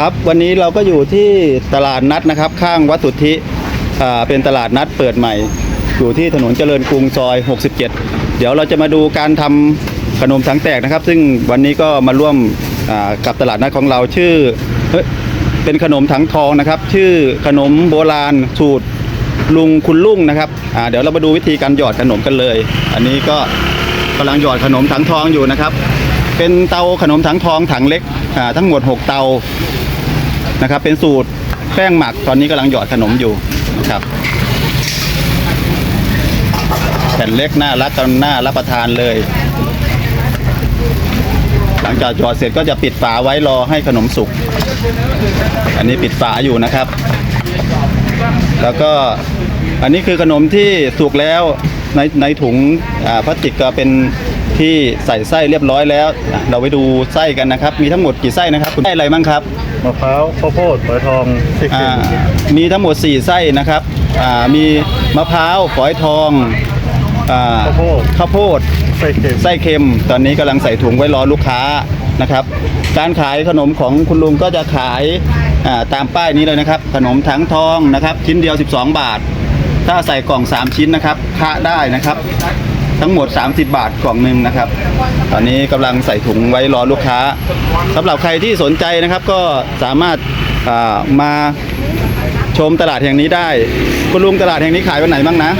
ครับวันนี้เราก็อยู่ที่ตลาดนัดนะครับ ข้างวัดสุทธิเป็นตลาดนัดเปิดใหม่ อยู่ที่ถนนเจริญกรุงซอย 67 เดี๋ยวเราจะมาดูการทำขนมสังแตกนะครับ ซึ่งวันนี้ก็มาร่วมกับตลาดนัดของเราชื่อเป็นขนมถังทองนะครับ ชื่อขนมโบราณสูตรลุงคุณลุงนะครับเดี๋ยวเรามาดูวิธีการหยอดขนมกันเลย อันนี้ก็กำลังหยอดขนมถังทองอยู่นะครับ เป็นเตาขนมถังทองถังเล็กทั้งหมด 6 เตา นะครับ เป็นสูตรแป้งหมักตอนนี้กำลังหยอดขนมอยู่นะครับแผ่นเล็กน่ารักกันน่ารับประทานเลย หลังจากหยอดเสร็จก็จะปิดฝาไว้รอให้ขนมสุก อันนี้ปิดฝาอยู่นะครับ แล้วก็อันนี้คือขนมที่สุกแล้วในในถุงพลาสติกก็เป็นที่ใส่ไส้เรียบร้อยแล้ว เราไปดูไส้กันนะครับ มีทั้งหมดกี่ไส้นะครับ คุณไส้อะไรบ้างครับ มะพร้าวข้าวโพดฝอยทองพริกอ่าเค็มมีทั้งหมด 4 ไส้นะครับอ่ามีมะพร้าวฝอยทองอ่าข้าวโพดข้าวโพด ไส้เค็มไส้เค็มตอนนี้กำลังใส่ถุงไว้รอลูกค้านะครับ การขายขนมของคุณลุงก็จะขายอ่าตามป้ายนี้เลยนะครับ ขนมถังทองนะครับ ชิ้นเดียว 12 บาท ถ้าใส่กล่อง 3 ชิ้นนะครับคะได้นะครับ ทั้งหมด 30 บาทกล่องหนึ่งนะครับ ตอนนี้กำลังใส่ถุงไว้รอลูกค้าสำหรับใครที่สนใจนะครับก็สามารถอ่ามาชมตลาดแห่งนี้ได้ คุณลุงตลาดแห่งนี้ขายวันไหนบ้างนะ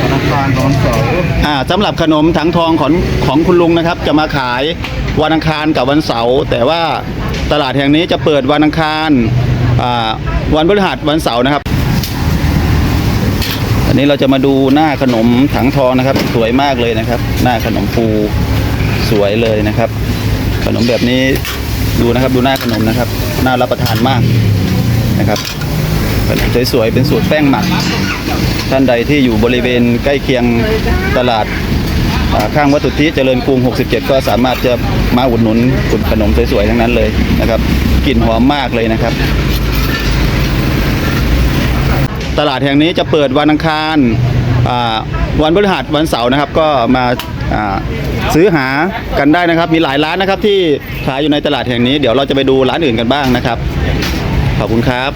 ธนาคารตอนเสาร์อ่าสำหรับขนมถังทองของของคุณลุงนะครับ จะมาขายวันอังคารกับวันเสาร์แต่ว่าตลาดแห่งนี้จะเปิดวันอังคารอ่าวันพฤหัสวันเสาร์นะครับอั นนี้เราจะมาดูหน้าขนมถังทองนะครับ สวยมากเลยนะครับ หน้าขนมฟูสวยเลยนะครับ ขนมแบบนี้ดูนะครับดูหน้าขนมนะครับน่ารับประทานมากนะครับขนมสวยๆเป็นสูตรแป้งหมัก ท่านใดที่อยู่บริเวณใกล้เคียงตลาดข้างวัดสุทธิเจริญกรุง 67 ก็สามารถจะมาอุดหนุนคุณขนมสวยๆทั้งนั้นเลยนะครับกลิ่นหอมมากเลยนะครับ ตลาดแห่งนี้จะเปิดวันอังคารวันพฤหัสวันเสาร์นะครับ ก็มาซื้อหากันได้นะครับ มีหลายร้านนะครับที่ขายอยู่ในตลาดแห่งนี้ เดี๋ยวเราจะไปดูร้านอื่นกันบ้างนะครับ ขอบคุณครับ